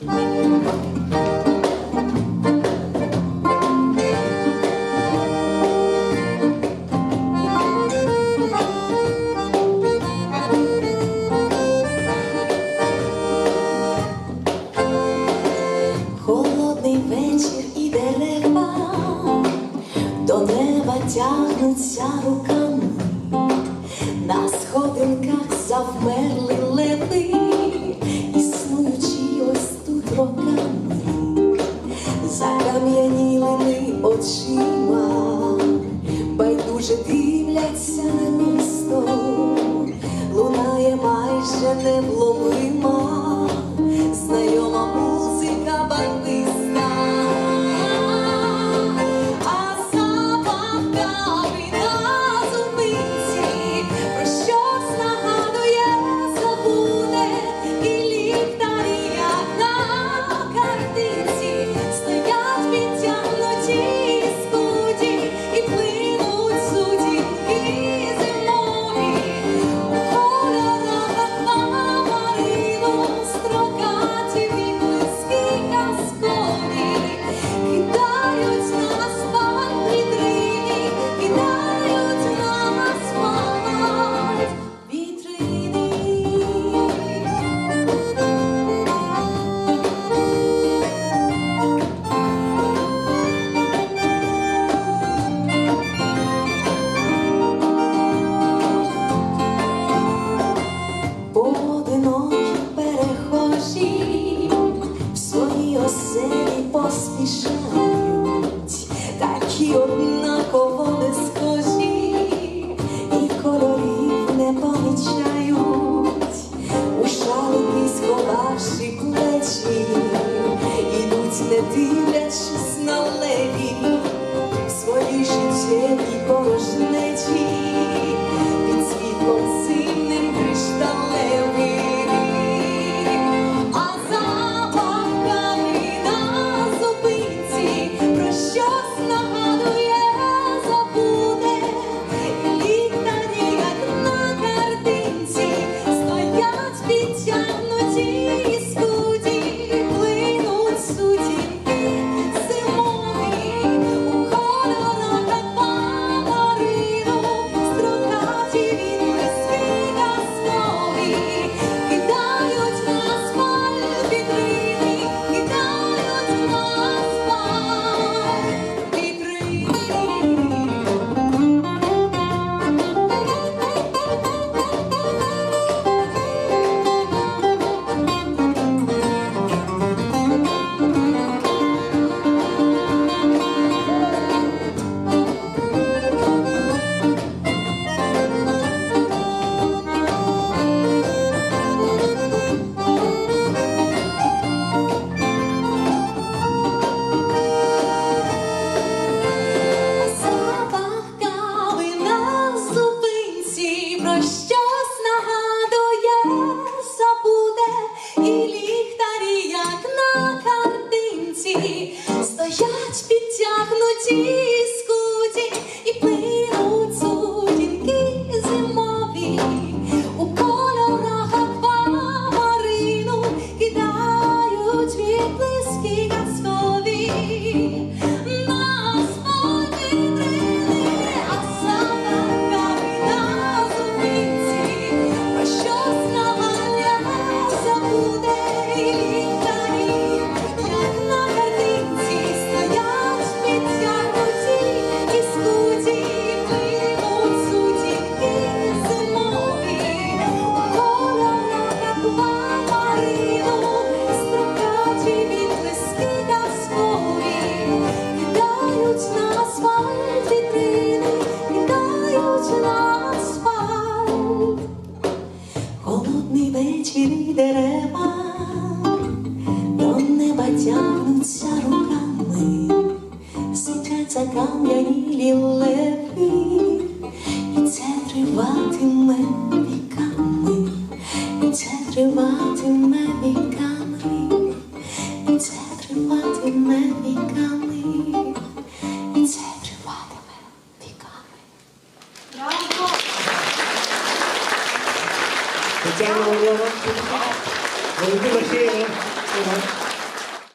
Холодний вечір і дерева, до неба тягнуться руками, на сходинках завмерли. дивляться на місто, лунає майже невловима, знайома музика банди. Лечись на левій You. закам'янілі лепи, і це триватиме віками, і це триватиме віками, і це триватиме віками, і це триватиме віками. Браво! Тетяна Володимир Хєва.